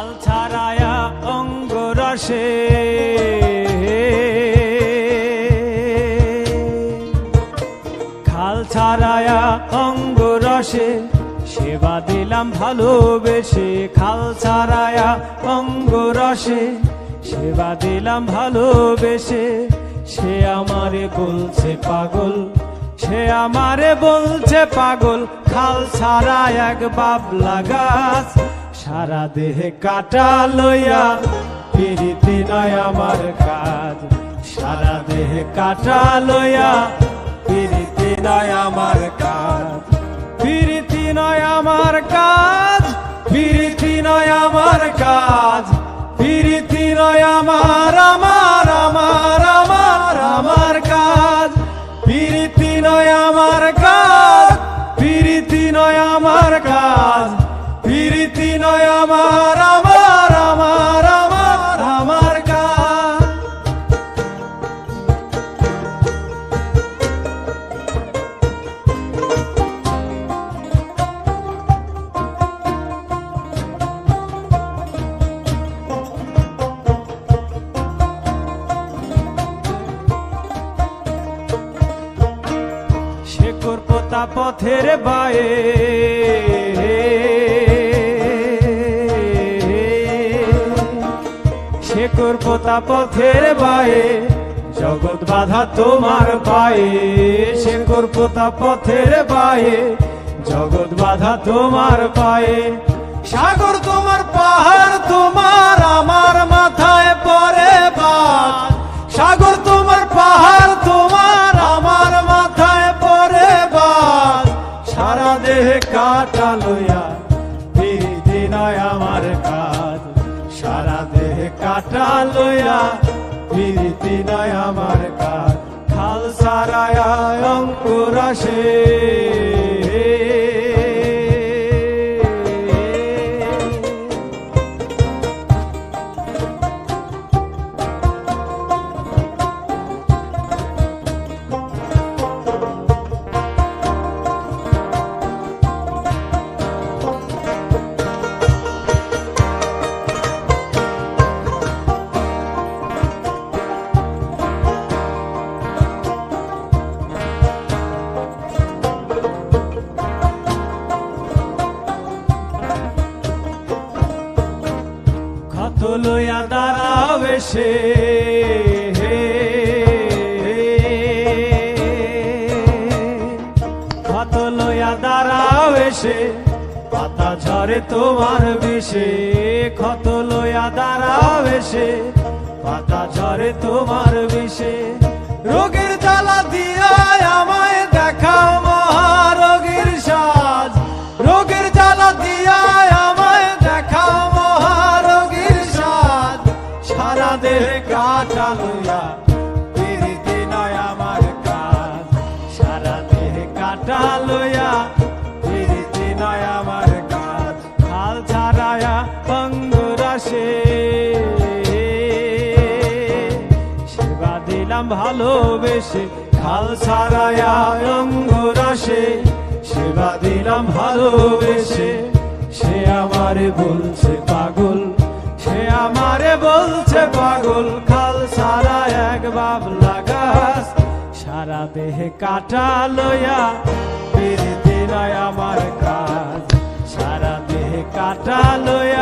খাল ছাড়ায়া অঙ্গ রসে খাল ছাড়ায়া অঙ্গ রসে সেবা দিলাম ভালোবেসে। খাল ছাড়ায়া অঙ্গ রসে সেবা দিলাম ভালোবেসে। সে আমারে বলছে পাগল, সে আমারে বলছে পাগল। খাল ছাড়া এক বাবলা গাছ সারা দেহে কাটা লইয়া পিরিতি নয় আমার কাজ। সারা দেহে কাটা লইয়া পিরিতি নয় আমার কাজ। পিরিতি নয় আমার কাজ পিরিতি নয় আমার কাজ। পিরিতি নয় আমার আমার আমার আমার আমার কাজ। পিরিতি নয় আমার পথের বায়ে। শেকর পোতা পথের বায়ে। জগৎ বাধা তোমার পায়ে। শেকর পোতা পথের বায়ে। জগৎ বাধা তোমার পায়ে। সাগর তোমার পাহাড় কাটা লইয়া দিদি নয় আমার কাজ। সারা দেহে কাটা লইয়া প্রীতি নয় আমার কাজ। খাল অঙ্কুর আসে। ক্ষত লইয়া দাঁড়াও এসে। ক্ষত লইয়া দাঁড়াও এসে, পাতা ঝরে তোমার বিষে। ক্ষত লইয়া দাঁড়াও এসে, পাতা ঝরে তোমার বিষে। রোগের দেহে কাটা লইয়া পিরিতি নয় আমার কাজ। সারা দেহে কাটা লইয়া পিরিতি নয় আমার কাজ। খাল ছাড়ায়া অঙ্গুরাসে সেবা দিলাম ভালোবেসে, খাল ছাড়ায়া অঙ্গুরাসে সেবা দিলাম ভালোবেসে, সে আমারে বলছে পাগল খাল সারা এক বাবলা গাছ সারা দেহে কাটা লইয়া নয় আমার কাজ। সারা দেহে কাটা লইয়া